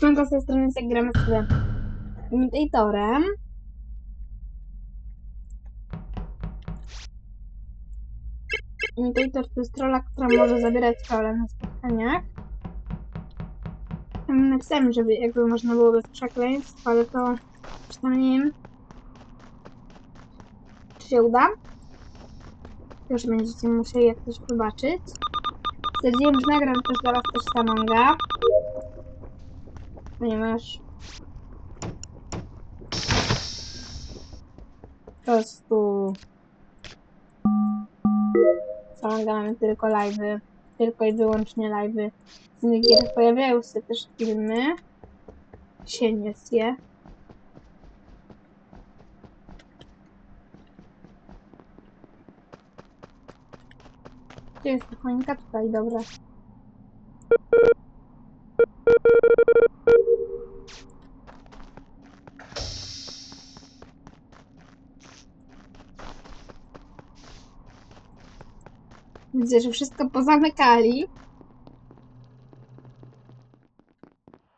Siemanko z tej strony jak gramy z imitatorem. Imitator to jest rola, która może zabierać rolę na spotkaniach. Napisałem, żeby jakby można było bez przekleństw, ale to przynajmniej czy się uda. Już będziecie musieli jak coś zobaczyć. Stwierdziłem, że nagram też dla was też Samonga. Ponieważ po prostu mamy tylko live'y. Tylko i wyłącznie live'y. Z innych gier pojawiają się też filmy. Się nie je. Gdzie jest ta choinka? Tutaj, dobra. Widzę, że wszystko pozamykali.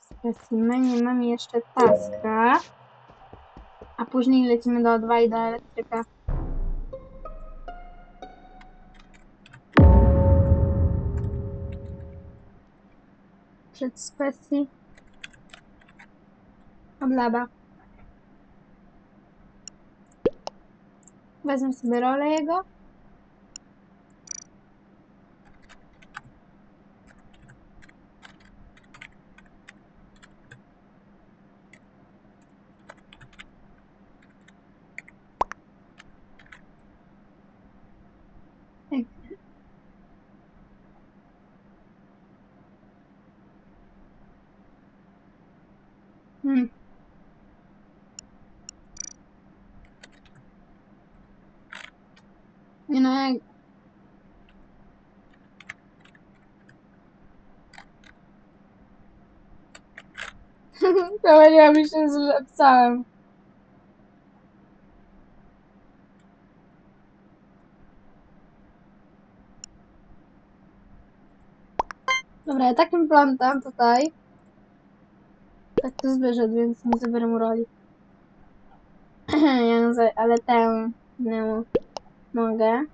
W specimenie mamy jeszcze taska. A później lecimy do O2 i do elektryka. Przed specji. Od laba. Wezmę sobie rolę jego. Ej. Hmm. Nie no, jak... Pomyliła mi się z napisałem. Dobra, ja takim plantem tutaj. Tak to wyszedł, więc nie zabiorę mu roli. ja ale tę nie mogę.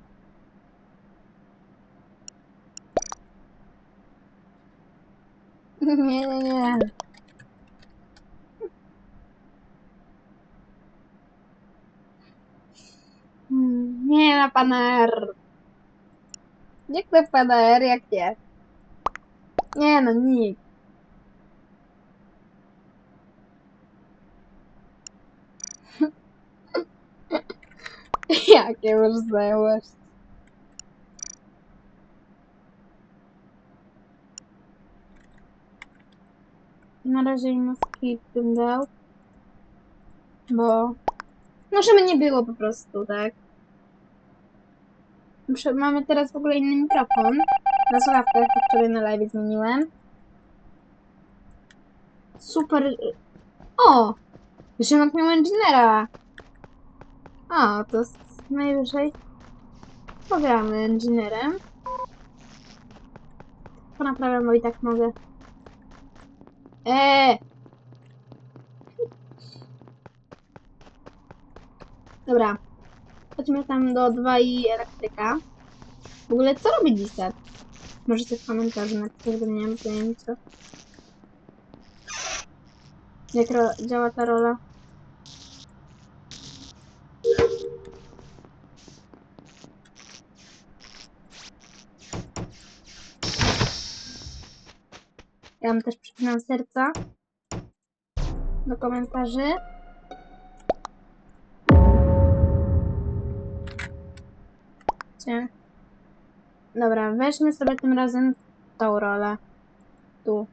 Nie, nie, nie. Hmm, Nie na pana R. Jak to pana R, jak nie? Nie no, nikt. Jakie masz znajomości? Na razie im skip bym dał. Bo... No, żeby nie było po prostu, tak? Mamy teraz w ogóle inny mikrofon. Na słuchawkach, wczoraj na live zmieniłem. Super... O! Jeszcze mam miał engineera. A, to najwyżej pogramy engineerem. To naprawiam, bo i tak mogę. Eee! Dobra. Chodźmy tam do 2 i elektryka. W ogóle co robi Disset? Możecie w komentarzu napisać, bo nie mam pojęcia. Jak działa ta rola? Ja mam też przypinam serca do komentarzy. Cie. Dobra, weźmy sobie tym razem tą rolę. Tu.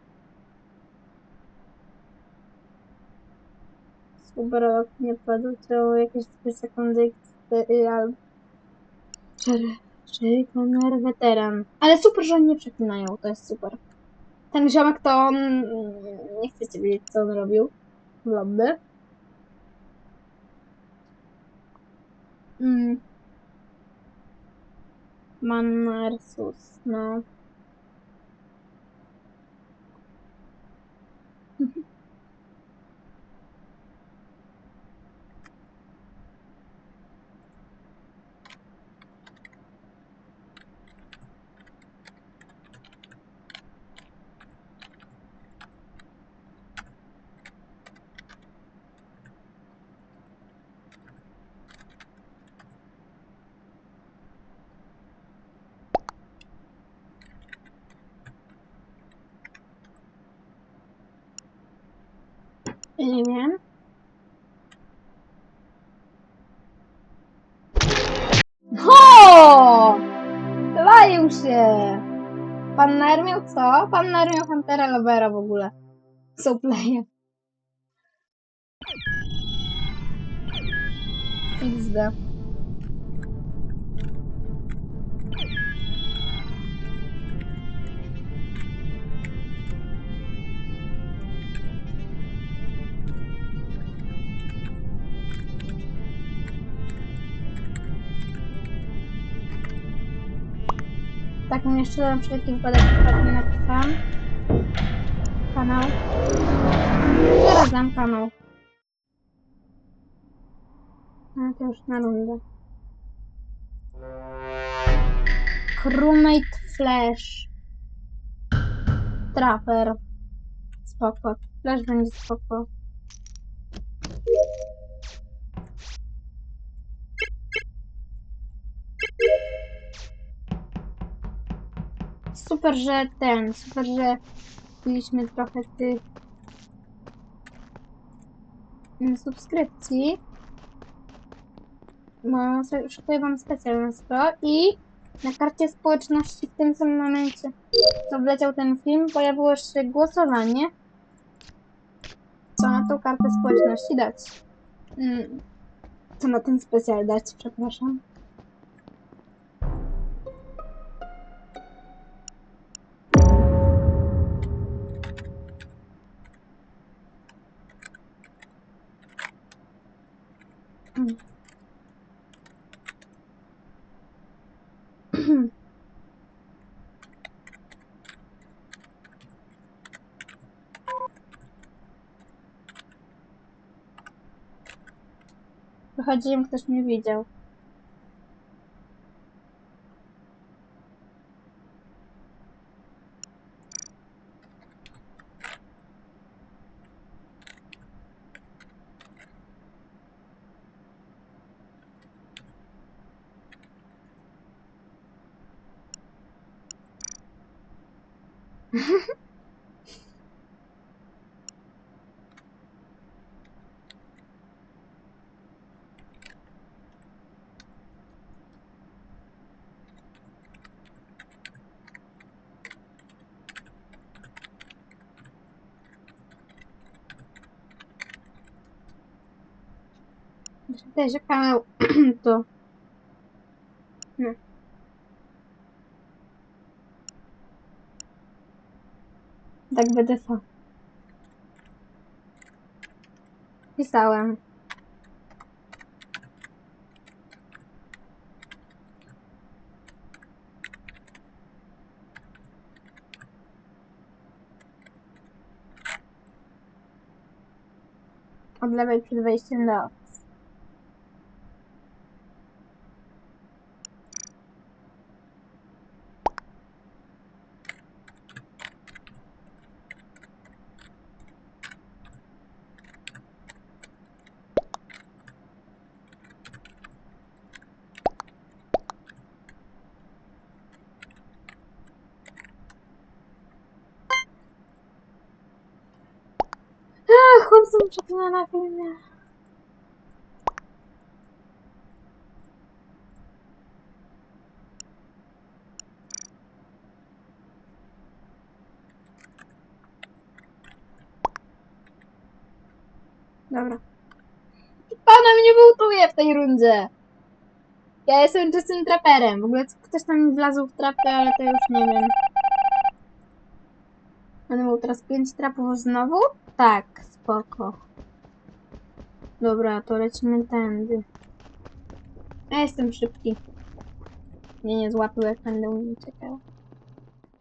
Super, ok, nie padł, to jakieś 2 sekundy albo... Czyli kamer weteran. Ale super, że oni nie przeklinają, to jest super. Ten ziomek to on... Nie chcecie wiedzieć, co on robił w lobby. Mm. Manarsus, no. Ja nie wiem. Ho! Klaił się! Pan Nair co? Pan miał Huntera Lovera w ogóle. So player. XD. No jeszcze na wszelki wypadek ostatnio napisałam. Kanał. Teraz dam kanał. No to już na rundę. Crewmate Flash. Trapper. Spoko. Flash będzie spoko. Super, że ten, super, że mieliśmy trochę tych mm, subskrypcji. Sobie szykuję wam specjalne to i na karcie społeczności w tym samym momencie, co wleciał ten film, pojawiło się głosowanie, co na tą kartę społeczności dać. Mm, Co na ten specjal dać, przepraszam. Wychodziłem, ktoś mnie widział. Też kanał to. No. Tak będę fa. Pisałem. Od lewej przed wejściem do Dobra. Pana mnie bułtuje w tej rundzie. Ja jestem czystym traperem. W ogóle ktoś tam wlazł w trapę, ale to już nie wiem. Będę miał teraz pięć trapów znowu? Tak, spoko. Dobra, to lecimy tędy. Ja jestem szybki. Mnie nie złapił, jak będę uciekał.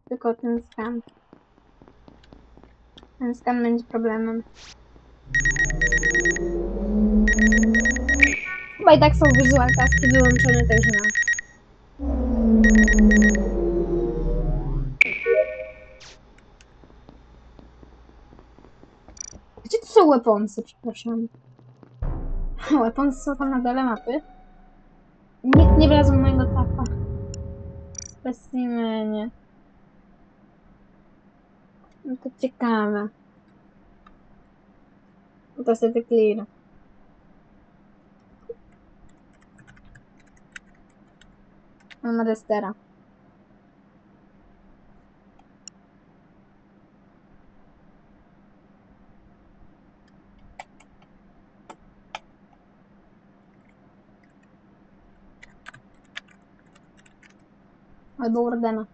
Tylko ten skan. Ten skan będzie problemem. Chyba i tak są visual taski wyłączone, także no. Gdzie to są weaponsy, przepraszam? Weaponsy są tam na dole mapy. Nikt nie wlazł mojego tapa. Specimenie. No to ciekawe. To sobie clear. Mam restera. Albo Wardena.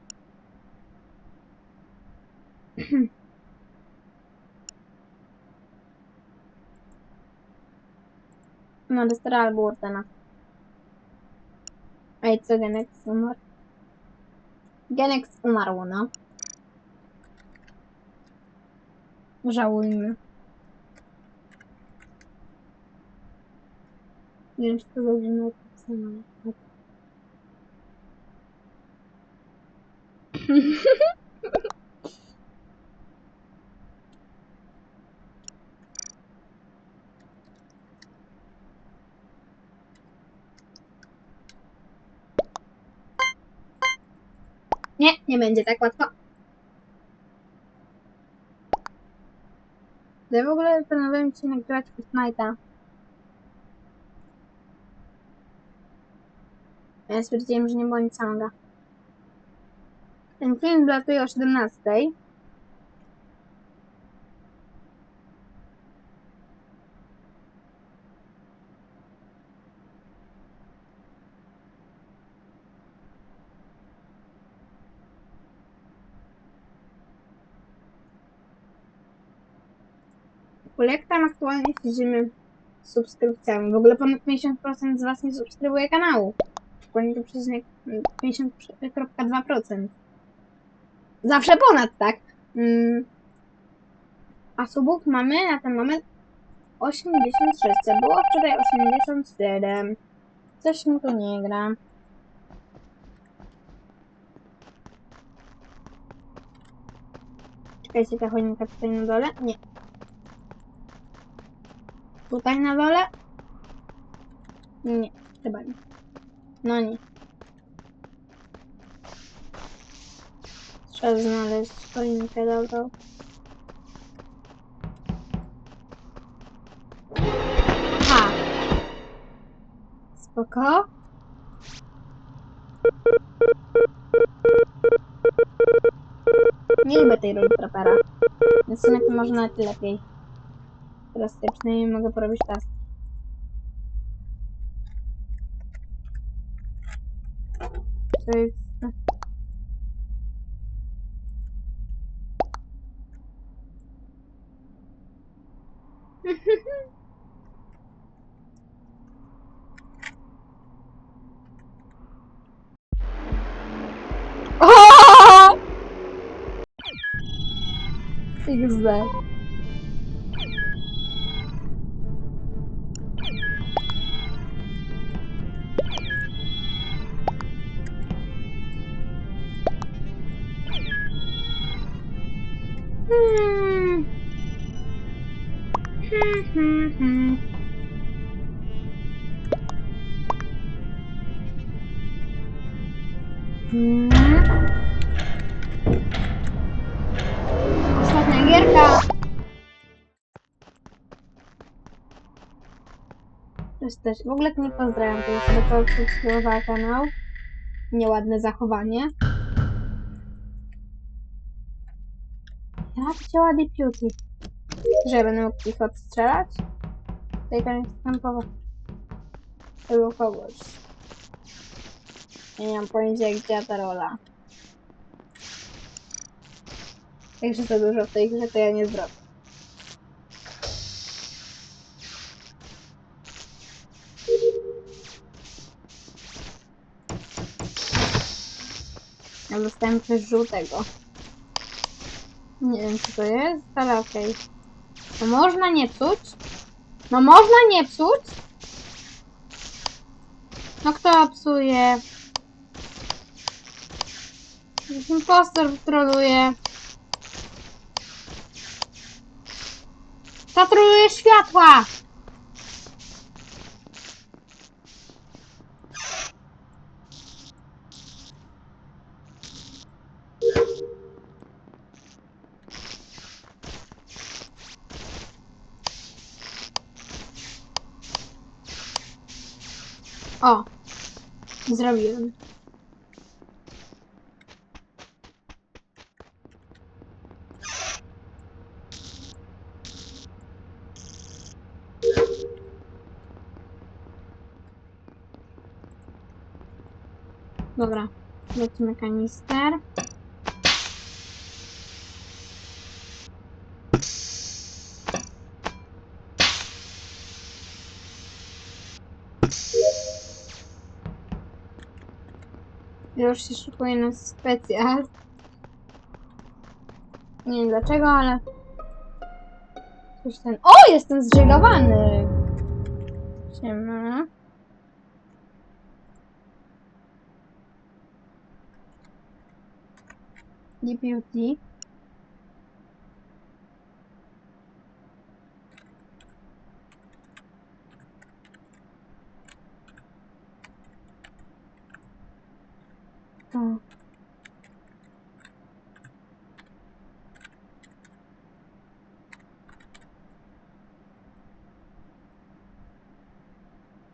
No, restera albo Wardena. Ej, co Genex umarł? Genex umarł, no. Żałujmy. Nie wiem, czy to będzie napisane. Nie, nie będzie tak łatwo. Ja w ogóle planowałem ci nagrywać Fortnite'a. Ja stwierdziłem, że nie było nic samego. Ten film latuje o 17. W ogóle jak tam aktualnie siedzimy subskrypcjami? W ogóle ponad 50% z Was nie subskrybuje kanału. Dokładnie to przecinek 50,2%. Zawsze ponad, tak? Mm. A subów mamy na ten moment 86, a było wczoraj 87. Coś mi tu nie gra. Czekajcie, ta choinka tutaj na dole? Nie. Tutaj na dole? Nie, chyba nie. No nie. Trzeba znaleźć choinkę dobrą. Aha. Spoko. Nie lubię tej roli trapera. Więc to może nawet lepiej. Teraz sobie przynajmniej mogę porobić task. XD. Hmm. Hmm, hmm, hmm. Hmm. Ostatnia gierka. Też, w ogóle nie pozdrawiam, to jest osoba, która subskrybowała kanał. Nieładne zachowanie. Działa deputy? Że ja będę mógł ich odstrzelać? Tutaj tam jest kampowo. Albo kogoś. Ja nie mam pojęcia działa ta rola. Także za dużo w tej grze to ja nie zrobię. Ja dostałem coś żółtego. Nie wiem co to jest, ale okej. To można nie psuć? No można nie psuć? No kto psuje? Impostor troluje. Kto troluje światła? O, zrobiłem. Dobra, lecimy kanister. Już się szykuje na specjal. Nie wiem dlaczego, ale... Coś ten... O! Jestem zżegowany! Siema. Deputy. To.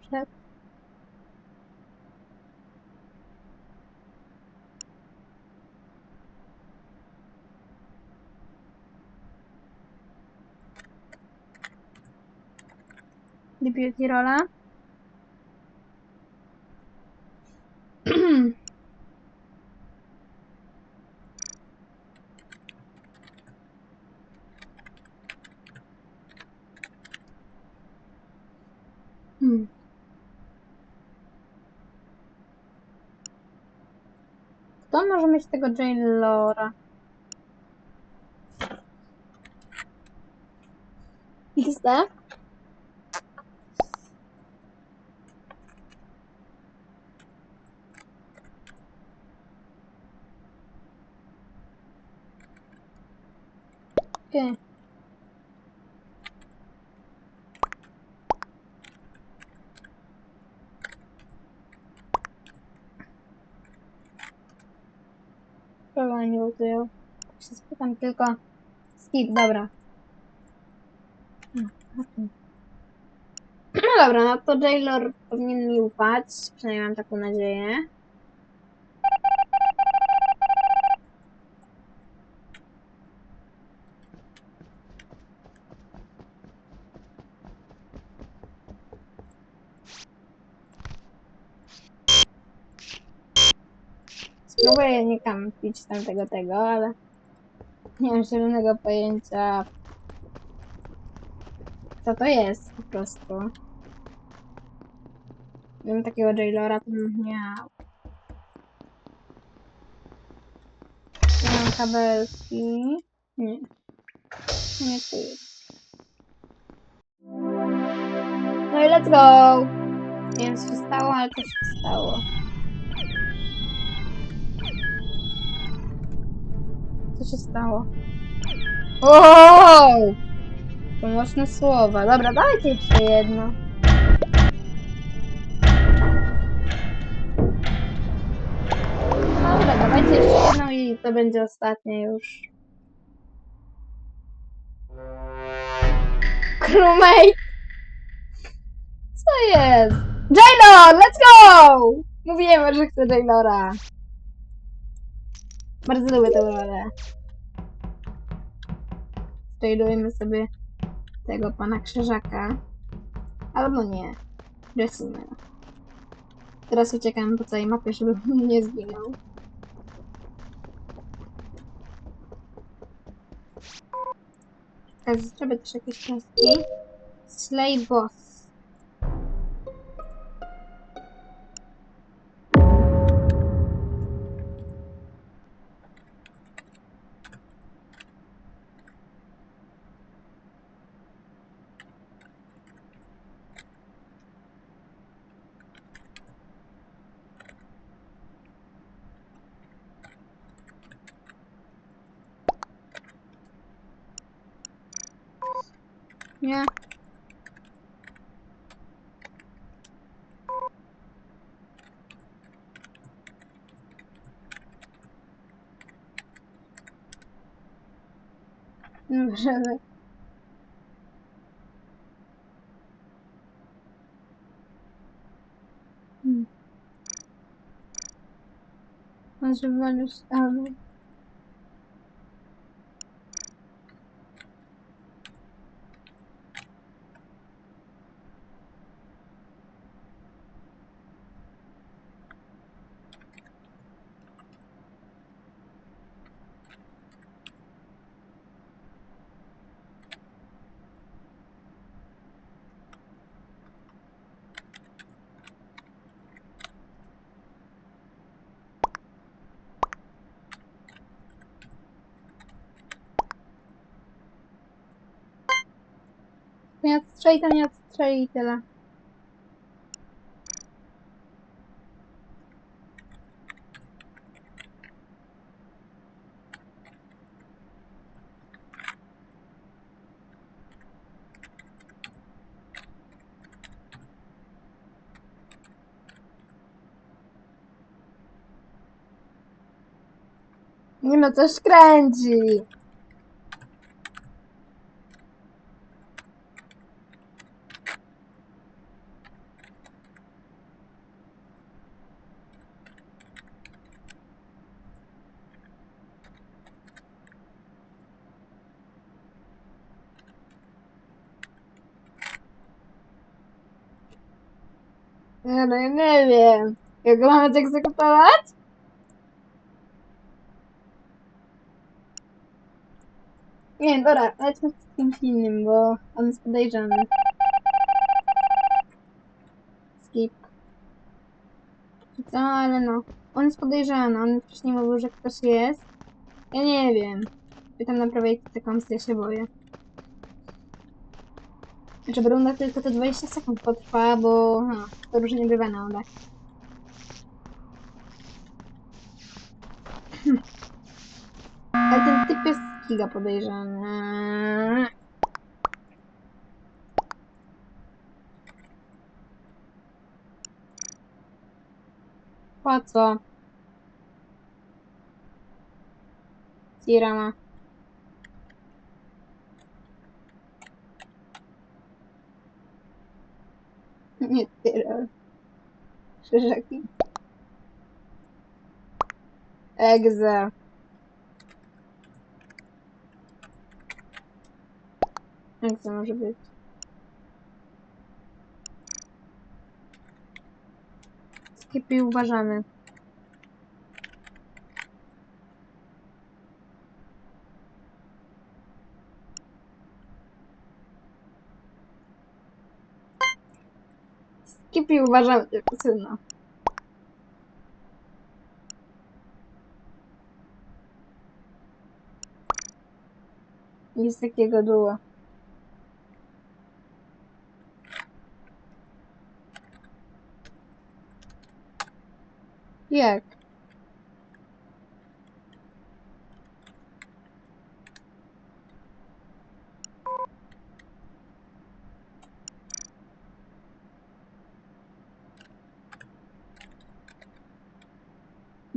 Przed. Deputy rola. Hmm. Kto może mieć tego Jailora? XD? Okej. Kogo nie lutują? Się spytam tylko. Skip, dobra. No dobra, no to Jailor powinien mi ufać. Przynajmniej mam taką nadzieję. Nie kampić tamtego tego, ale nie mam zielonego pojęcia co to jest po prostu. Gdybym takiego Jailora to bym miał. Tu mam kabelki. Nie. Nie tu jest. No i let's go! Nie wiem co się stało, ale to się stało. Co się stało? Wow! To mocne słowa. Dobra, dajcie jeszcze jedno. Dobra, dawajcie jeszcze jedno i to będzie ostatnie już. Crewmate! Co jest? Jailor, let's go! Mówiłem, że chcę Jailora. Bardzo lubię tę rolę. Jailujemy sobie tego pana krzyżaka. Albo nie. Dressingmana. Teraz uciekam po całej mapie, żeby nie zginął. Tak, zrobię też jakieś taski. Slay boss. Nie. Możemy. Hmm. Może wolisz... albo... To nie odstrzeli, to nie odstrzeli i tyle. Nie no, coś kręci. No, ja nie wiem. Jak go mamy zegzekutować? Nie, dobra, lećmy z kimś innym, bo on jest podejrzany. Skip. Co, ale no. On jest podejrzany, on wcześniej mówił, że ktoś jest. Ja nie wiem. Pytam naprawdę jak te kąsy, ja się boję. Znaczy, runda tylko te 20 sekund potrwa, bo no, to różnie bywa na odach. Ale ten typ jest giga podejrzany. Po co? Sirama. Nie tyrol. Szerzaki. Egze. To może być? Skipy uważamy. Uważamy tylko syna. Nic takiego było. Jak?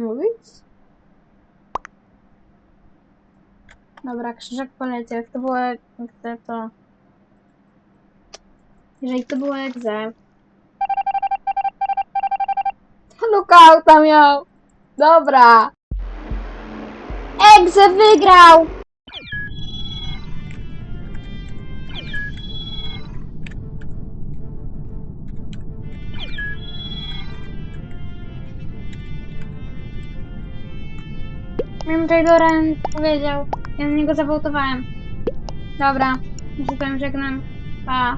Mówić? Dobra, krzyżek poleciał. Jak to było egze, to... Jeżeli to było egze... Lookouta miał! Dobra! Egze wygrał! Wiem, że Goran powiedział. Ja na niego zawołtowałem. Dobra, już się z żegnam. Pa.